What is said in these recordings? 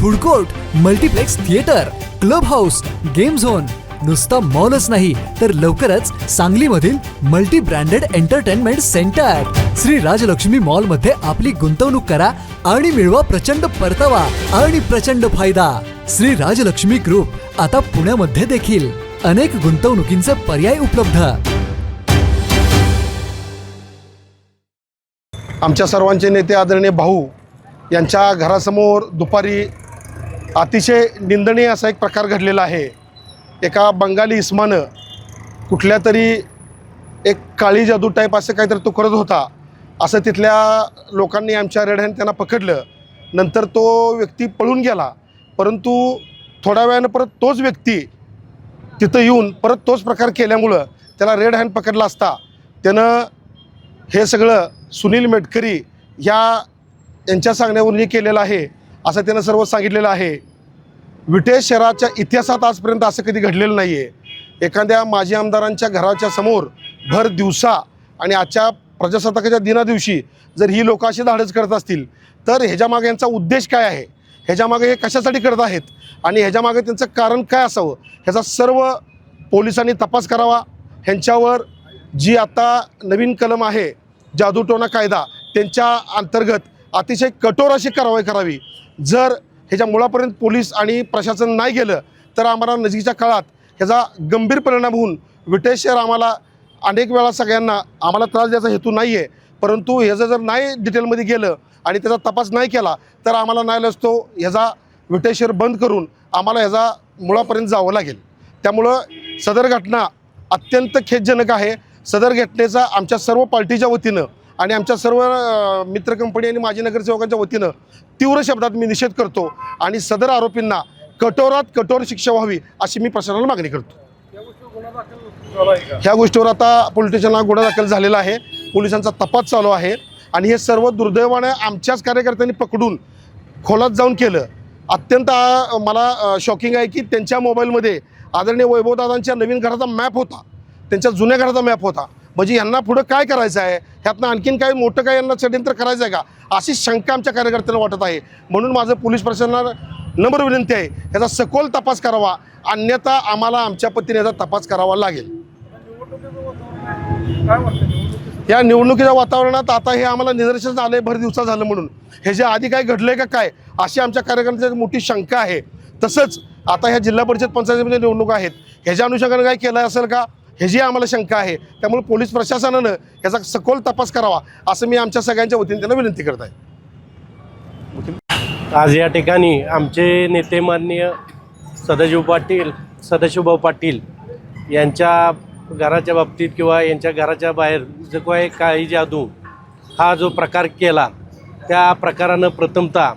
food court multiplex theatre club house game zone. नुसता मॉलच नाही तर लवकरच सांगलीमधील multi branded entertainment centre. Shri Rajalakshmi मॉलमध्ये आपली गुंतवणूक करा आणि मिळवा प्रचंड परतावा आणि प्रचंड फायदा. श्री राजलक्ष्मी ग्रुप आता पुण्यामध्ये देखील अनेक गुंतवणुकींचे पर्याय उपलब्ध. आमच्या सर्वांचे नेते आदरणीय भाऊ यांच्या घरासमोर दुपारी अतिशय निंदनीय असा एक प्रकार घडलेला आहे. एका बंगाली इस्मानं कुठल्या तरी एक काळी जादू टाईप असं काहीतरी तो करत होता. असं तिथल्या लोकांनी आमच्या रेड्याने त्यांना पकडलं. नंतर तो व्यक्ती पळून गेला. परंतु थोड्या वेळानं परत तोच व्यक्ती तिथं येऊन परत तोच प्रकार केल्यामुळं त्याला रेड हँड पकडला असता. त्यानं हे सगळं सुनील मेटकरी या यांच्या सांगण्यावरून हे केलेलं आहे. असं त्यानं सर्व सांगितलेलं आहे. विटेश शहराच्या इतिहासात आजपर्यंत असं कधी घडलेलं नाही आहे एखाद्या माजी आमदारांच्या घराच्या समोर भर दिवसा आणि आजच्या प्रजासत्ताकाच्या दिनादिवशी जर ही लोक अशी धाडस करत असतील तर ह्याच्यामागे यांचा उद्देश काय आहे? ह्याच्यामागे हे कशासाठी करत आहेत? आणि ह्याच्यामागे त्यांचं कारण काय असावं? ह्याचा सर्व पोलिसांनी तपास करावा. ह्यांच्यावर जी आता नवीन कलम आहे जादूटोना कायदा त्यांच्या अंतर्गत अतिशय कठोर अशी कारवाई करावी. जर ह्याच्या मुळापर्यंत पोलीस आणि प्रशासन नाही गेलं तर आम्हाला नजीकच्या काळात ह्याचा गंभीर परिणाम होऊन विटेश शहर आम्हाला अनेक वेळा सगळ्यांना आम्हाला त्रास द्यायचा हेतू नाही आहे परंतु ह्याचं जर नाही डिटेलमध्ये गेलं आणि त्याचा तपास नाही केला तर आम्हाला नाही तो ह्याचा विटेशर बंद करून आम्हाला ह्याचा मुळापर्यंत जावं लागेल. त्यामुळं सदर घटना अत्यंत खेदजनक आहे. सदर घटनेचा आमच्या सर्व पार्टीच्या वतीनं आणि आमच्या सर्व मित्र कंपनी आणि माजी नगरसेवकांच्या वतीनं तीव्र शब्दात मी निषेध करतो आणि सदर आरोपींना कठोरात कठोर शिक्षा व्हावी अशी मी प्रशासनाला मागणी करतो. ह्या गोष्टीवर आता पोलीस स्टेशनला गुन्हा दाखल झालेला आहे. पोलिसांचा तपास चालू आहे. आणि हे सर्व दुर्दैवाने आमच्याच कार्यकर्त्यांनी पकडून खोलात जाऊन केलं. अत्यंत मला शॉकिंग आहे की त्यांच्या मोबाईलमध्ये आदरणीय वैभवदादांच्या नवीन घराचा मॅप होता. त्यांच्या जुन्या घराचा मॅप होता. म्हणजे यांना पुढं काय करायचं आहे? ह्यातनं आणखीन काय मोठं काय यांना षडयंत्र करायचं आहे का? अशी शंका आमच्या कार्यकर्त्यांना वाटत आहे. म्हणून माझं पोलीस प्रशासनाला नम्र विनंती आहे ह्याचा सखोल तपास करावा. अन्यथा आम्हाला आमच्या पतीने याचा तपास करावा लागेल. या निवडणुकीच्या वातावरणात आता हे आम्हाला निदर्शन आहे भर दिवसा झालं म्हणून. हे जे आधी काय घडलंय का काय अशी आमच्या कार्यकर्त्यांची मोठी शंका आहे. तसंच आता ह्या जिल्हा परिषद पंचायतीमध्ये निवडणूक आहेत. ह्याच्या अनुषंगाने काय केलं असेल का? ह्याची आम्हाला शंका आहे त्यामुळे पोलीस प्रशासनानं याचा सखोल तपास करावा असं मी आमच्या सगळ्यांच्या वतीने त्यांना विनंती करत आहे. आज या ठिकाणी आमचे नेते माननीय सदाशिव पाटील सदाशिवभाऊ पाटील यांच्या घराच्या बाबतीत किंवा यांच्या घराच्या बाहेर जो काय काही जादू हा जो प्रकार केला त्या प्रकारानं प्रथमतः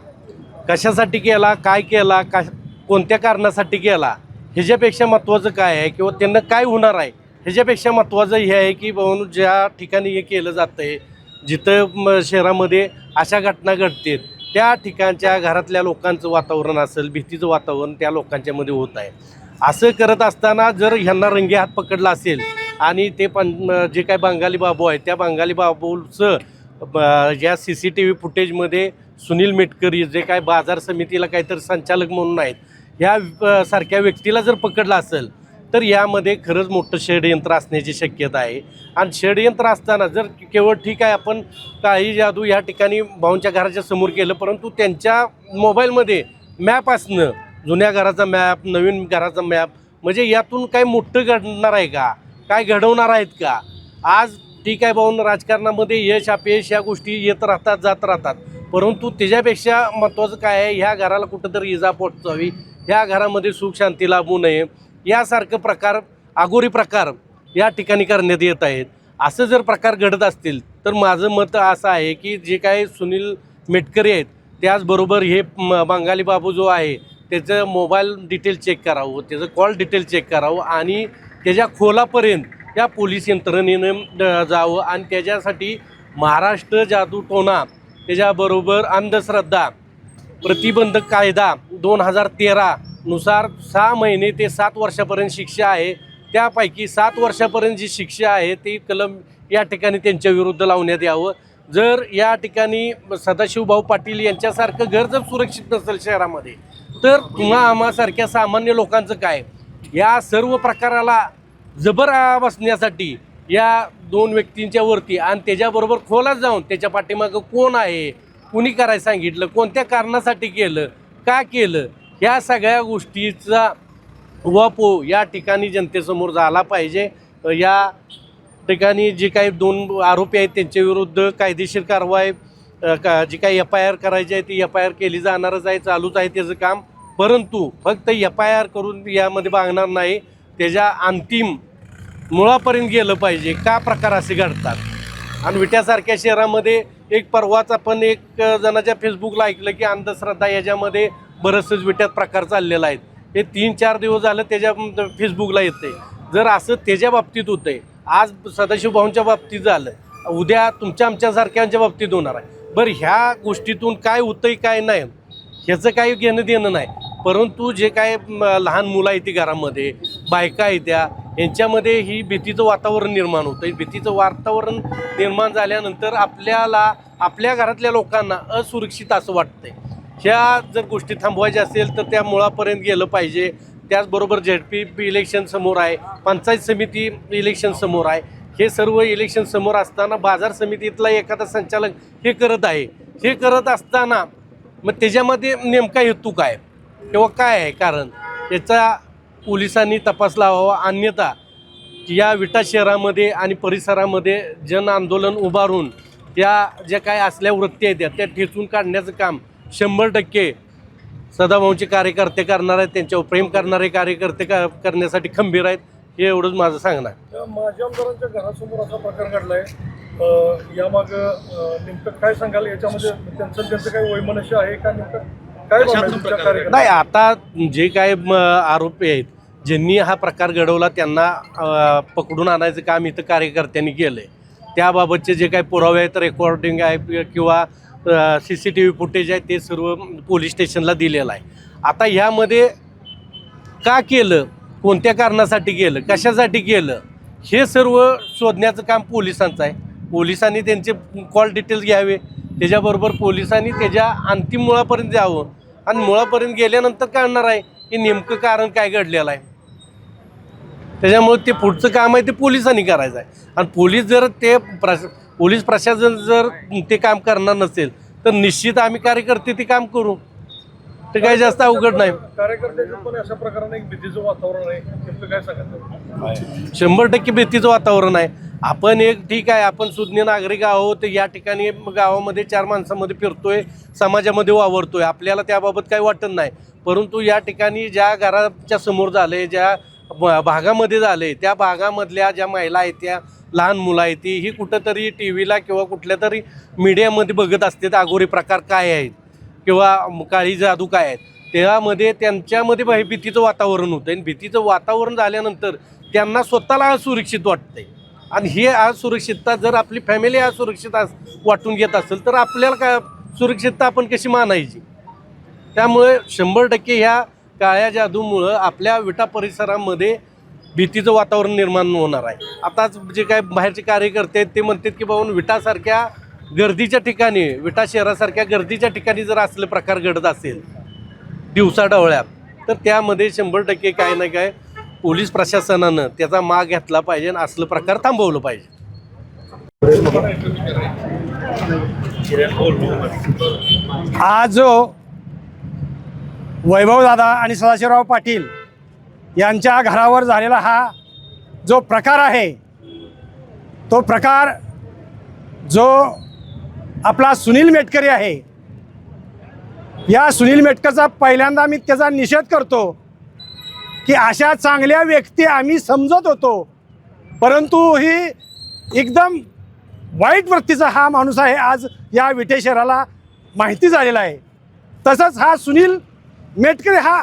कशासाठी केला काय केला का कोणत्या कारणासाठी केला ह्याच्यापेक्षा महत्त्वाचं काय आहे किंवा त्यांना काय होणार आहे ह्याच्यापेक्षा महत्त्वाचं हे आहे की बाबा ज्या ठिकाणी हे केलं जातं आहे जिथं म शहरामध्ये अशा घटना घडतील त्या ठिकाणच्या घरातल्या लोकांचं वातावरण असेल भीतीचं वातावरण त्या लोकांच्यामध्ये होत आहे. असं करत असताना जर ह्यांना रंगे हात पकडला असेल आणि ते पण जे काय बंगाली बाबू आहे त्या बंगाली बाबूचं ब- ज्या सी सी टी व्ही फुटेजमध्ये सुनील मेटकरी जे काय बाजार समितीला काहीतरी संचालक म्हणून आहेत ह्या सारख्या व्यक्तीला जर पकडलं असेल तर यामध्ये खरंच मोठं षडयंत्र असण्याची शक्यता आहे. आणि षडयंत्र असताना जर केवळ ठीक आहे आपण काही जादू या ठिकाणी भाऊंच्या घराच्या समोर केलं परंतु त्यांच्या मोबाईलमध्ये मॅप असणं जुन्या घराचा मॅप नवीन घराचा मॅप म्हणजे यातून काय मोठं घडणार आहे का? काय घडवणार आहेत का? आज ठीक आहे भाऊन राजकारणामध्ये यश अपयश या गोष्टी येत राहतात जात राहतात. परंतु त्याच्यापेक्षा महत्त्वाचं काय आहे ह्या घराला कुठंतरी इजा पोचवावी ह्या घरामध्ये सुख शांती लाभू नये. यासारखं प्रकार आगोरी प्रकार या ठिकाणी करण्यात येत आहेत. असं जर प्रकार घडत असतील तर माझं मत असं आहे की जे काय सुनील मेटकरी आहेत त्याचबरोबर हे बंगाली बाबू जो आहे त्याचं मोबाईल डिटेल चेक करावं त्याचं कॉल डिटेल चेक करावं आणि त्याच्या खोलापर्यंत या पोलीस यंत्रणेनं जावं आणि त्याच्यासाठी महाराष्ट्र जादू टोना त्याच्याबरोबर अंधश्रद्धा प्रतिबंधक कायदा दोन हजार तेरा नुसार सहा महिने ते सात वर्षापर्यंत शिक्षा आहे. त्यापैकी सात वर्षापर्यंत जी शिक्षा आहे ती कलम या ठिकाणी त्यांच्या विरुद्ध लावण्यात यावं. जर या ठिकाणी सदाशिवभाऊ पाटील यांच्यासारखं घर जर सुरक्षित नसेल शहरामध्ये तर तुम्हा आम्हासारख्या सामान्य लोकांचं काय? या सर्व प्रकाराला जबर बसण्यासाठी या दोन व्यक्तींच्या वरती आणि त्याच्याबरोबर खोलात जाऊन त्याच्या पाठीमागं कोण आहे? कुणी करायला सांगितलं कोणत्या कारणासाठी केलं का केलं ह्या सगळ्या गोष्टीचा वापो हो, या ठिकाणी जनतेसमोर झाला पाहिजे. या ठिकाणी जे काही दोन आरोपी आहेत त्यांच्या विरुद्ध कायदेशीर कारवाई का जी काही एफ आय आर करायची आहे ती एफ आय आर केली जाणारच आहे चालूच आहे त्याचं काम. परंतु फक्त एफ आय आर करून यामध्ये बागणार नाही त्याच्या अंतिम मुळापर्यंत गेलं पाहिजे. का प्रकार असे घडतात? आणि विट्यासारख्या शहरामध्ये एक परवाच आपण एक जणाच्या फेसबुकला ऐकलं की अंधश्रद्धा याच्यामध्ये बरंचसंच विट्यात प्रकार चाललेला आहेत. हे तीन चार दिवस झालं त्याच्या फेसबुकला येते जर असं त्याच्या बाबतीत होतंय आज सदाशिव भाऊंच्या बाबतीत झालं उद्या तुमच्या आमच्यासारख्यांच्या बाबतीत होणार आहे. बरं ह्या गोष्टीतून काय होतंय काय नाही ह्याचं काही घेणं देणं नाही. परंतु जे काय लहान मुलं आहेत ती घरामध्ये बायका आहेत त्या यांच्यामध्ये ही भीतीचं वातावरण निर्माण होतं. भीतीचं वातावरण निर्माण झाल्यानंतर आपल्याला आपल्या घरातल्या लोकांना असुरक्षित असं वाटतंय. ह्या जर गोष्टी थांबवायच्या असेल तर त्या मुळापर्यंत गेलं पाहिजे. त्याचबरोबर झेड पी इलेक्शन समोर आहे पंचायत समिती इलेक्शन समोर आहे. हे सर्व इलेक्शन समोर असताना बाजार समितीतला एखादा संचालक हे करत आहे. हे करत असताना मग त्याच्यामध्ये नेमका हेतू काय? किंवा काय आहे कारण? याचा पोलिसांनी तपास लावावा अन्यथा या विटा शहरामध्ये आणि परिसरामध्ये जन आंदोलन उभारून त्या ज्या काय असल्या वृत्ती आहेत त्या- त्या ठेचून काढण्याचं काम शंभर टक्के सदाभाऊंचे कार्यकर्ते करणार आहेत त्यांच्यावर प्रेम करणारे कार्यकर्ते का करण्यासाठी खंबीर आहेत हे एवढंच माझं सांगणं आहे माजी आमदारांच्या घरासमोर असा प्रकार घडलाय. अ, यामाग नेमकं काय सांगाल? याच्यामध्ये त्यांचं त्यांचं काही वैमनस्य आहे का नेमकं? काय आहे? नाही आता जे काय म, आरोपी आहेत ज्यांनी हा प्रकार घडवला त्यांना पकडून आणायचं काम इथं कार्यकर्त्यांनी केलं आहे त्याबाबतचे जे काही पुरावे आहेत रेकॉर्डिंग आहे किंवा C C T V footage आहे ते सर्व पोलीस स्टेशनला दिलेलं आहे. आता ह्यामध्ये का केलं? कोणत्या कारणासाठी केलं? कशासाठी केलं? हे सर्व शोधण्याचं काम पोलिसांचं आहे. पोलिसांनी त्यांचे कॉल डिटेल्स घ्यावे. त्याच्याबरोबर पोलिसांनी त्याच्या अंतिम मुळापर्यंत जावं. आणि मुळापर्यंत गेल्यानंतर कळणार आहे? की नेमकं कारण काय घडलेलं आहे? त्याच्यामुळे ते पुढचं काम आहे ते पोलिसांनी करायचं आहे. आणि पोलीस जर ते प्रश पोलीस प्रशासन जर ते काम करणार नसेल तर निश्चित आम्ही कार्यकर्ते ते काम करू. ते काही जास्त अवघड नाही. शंभर टक्के भीतीचं वातावरण आहे. आपण एक ठीक आहे आपण सुज्ञ नागरिक आहोत या ठिकाणी गावामध्ये चार माणसामध्ये फिरतोय समाजामध्ये वावरतोय. आपल्याला त्याबाबत काही वाटत नाही. परंतु या ठिकाणी ज्या घराच्या समोर झाले ज्या भागामध्ये झाले. त्या भागामधल्या ज्या महिला आहेत त्या लहान मुलं आहेत ती ही कुठंतरी टी व्हीला किंवा कुठल्या तरी मीडियामध्ये बघत असते अघोरी प्रकार काय आहेत? किंवा काळी जादू काय आहेत? त्यामध्ये त्यांच्यामध्ये भय- भीतीचं वातावरण होतं आणि भीतीचं वातावरण झाल्यानंतर त्यांना स्वतःला असुरक्षित वाटतंय. आणि हे असुरक्षितता जर आपली फॅमिली असुरक्षित अस वाटून घेत असेल तर आपल्याला काय सुरक्षितता आपण कशी मानायची? त्यामुळे शंभर टक्के ह्या काळ्या जादूमुळं आपल्या विटा परिसरामध्ये भीतीचं वातावरण निर्माण होणार आहे. आताच जे काय बाहेरचे कार्यकर्ते आहेत ते म्हणतात की बाबा विटासारख्या गर्दीच्या ठिकाणी विटा शहरासारख्या गर्दीच्या ठिकाणी जर असले प्रकार घडत असेल दिवसाढवळ्यात तर त्यामध्ये शंभर टक्के काय ना काय पोलीस प्रशासनानं त्याचा माग घेतला पाहिजे आणि असलं प्रकार थांबवलं पाहिजे. आज जो वैभवदादा आणि सदाशिवराव पाटील यांच्या घरावर झालेला हा जो प्रकार आहे तो प्रकार जो आपला सुनील मेटकरी आहे या सुनील मेटकरचा पहिल्यांदा मी त्याचा निषेध करतो की अशा चांगल्या व्यक्ती आम्ही समजत होतो परंतु ही एकदम वाईट वृत्तीचा हा माणूस आहे आज या विटे शहराला माहिती झालेला आहे. तसंच हा सुनील मेटकरी हा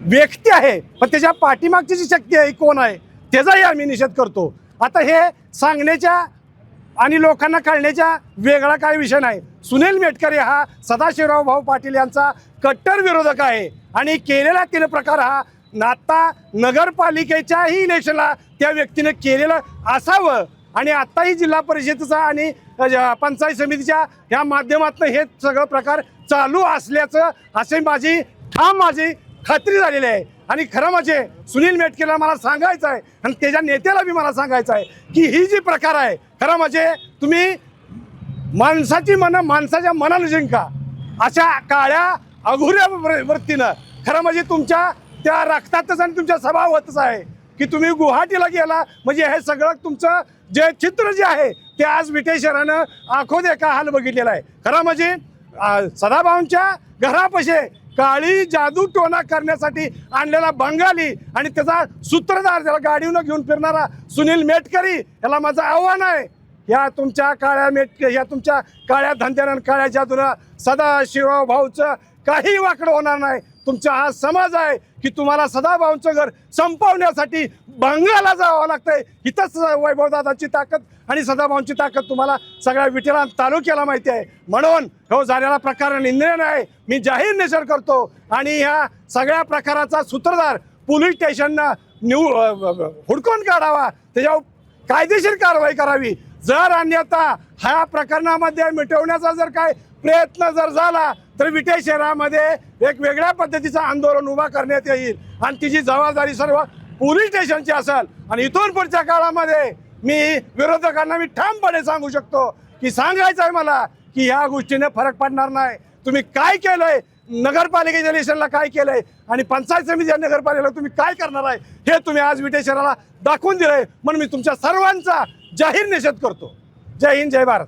व्यक्ती आहे पण त्याच्या पाठीमागची जी शक्ती आहे कोण आहे? त्याचाही आम्ही निषेध करतो. आता हे सांगण्याच्या आणि लोकांना कळण्याच्या वेगळा काय विषय नाही. सुनील मेटकरी हा सदाशिवराव भाऊ पाटील यांचा कट्टर विरोधक आहे. आणि केलेला तिने प्रकार हा आता नगरपालिकेच्याही इलेक्शनला त्या व्यक्तीने केलेलं असावं. आणि आत्ताही जिल्हा परिषदेचा आणि पंचायत समितीच्या या माध्यमातून हे सगळं प्रकार चालू असल्याचं असे माझी ठाम माझी खात्री झालेली आहे. आणि खरं म्हणजे सुनील मेटकेला मला सांगायचं आहे आणि त्याच्या नेत्याला बी मला सांगायचं आहे की ही जी प्रकार आहे खरं म्हणजे तुम्ही माणसाची मनं माणसाच्या मनानं जिंका. अशा काळ्या अघुऱ्या वृ- वृत्तीनं खरं म्हणजे तुमच्या त्या रक्तातच आणि तुमच्या स्वभावातच आहे की तुम्ही गुवाहाटीला गेला. म्हणजे हे सगळं तुमचं जे चित्र जे आहे ते आज विटेश्वरानं आखो देखा हाल बघितलेला आहे. खरं म्हणजे सदाभाऊंच्या घरापाशी काळी जादू टोना करण्यासाठी आणलेला बंगाली आणि त्याचा सूत्रधार त्याला गाडीनं घेऊन फिरणारा सुनील मेटकरी याला माझं आव्हान आहे. या तुमच्या काळ्या मेट या तुमच्या काळ्या धंद्यानं काळ्या जादूनं सदा शिवभाऊचं काही वाकडं होणार नाही. तुमचा हा समाज आहे. की तुम्हाला सदाभाऊंचं घर संपवण्यासाठी बंगाला जावं लागतंय. इथंच वैभवदादाची ताकद आणि सदाभाऊंची ताकद तुम्हाला सगळ्या विटेला तालुक्याला माहिती आहे. म्हणून हो झालेला प्रकार निंदनीय आहे मी जाहीर निषेध करतो. आणि ह्या सगळ्या प्रकाराचा सूत्रधार पोलीस स्टेशननं निव हुडकून काढावा. त्याच्यावर कायदेशीर कारवाई करावी. जर अन्यथा ह्या प्रकरणामध्ये मिटवण्याचा जर काय प्रयत्न जर झाला तर विटे शहरामध्ये एक वेगळ्या पद्धतीचं आंदोलन उभा करण्यात येईल. आणि तिची जबाबदारी सर्व पोलीस स्टेशनची असेल. आणि इथून पुढच्या काळामध्ये मी विरोधकांना मी ठामपणे सांगू शकतो की सांगायचं आहे मला की ह्या गोष्टीने फरक पडणार नाही. तुम्ही काय केलंय? नगरपालिकेच्या इलेक्शनला काय केलंय? आणि पंचायत समितीच्या नगरपालिकेला तुम्ही काय करणार आहे? हे तुम्ही आज विटे शहराला दाखवून दिलंय. म्हणून मी तुमच्या सर्वांचा जाहीर निषेध करतो. जय हिंद जय भारत.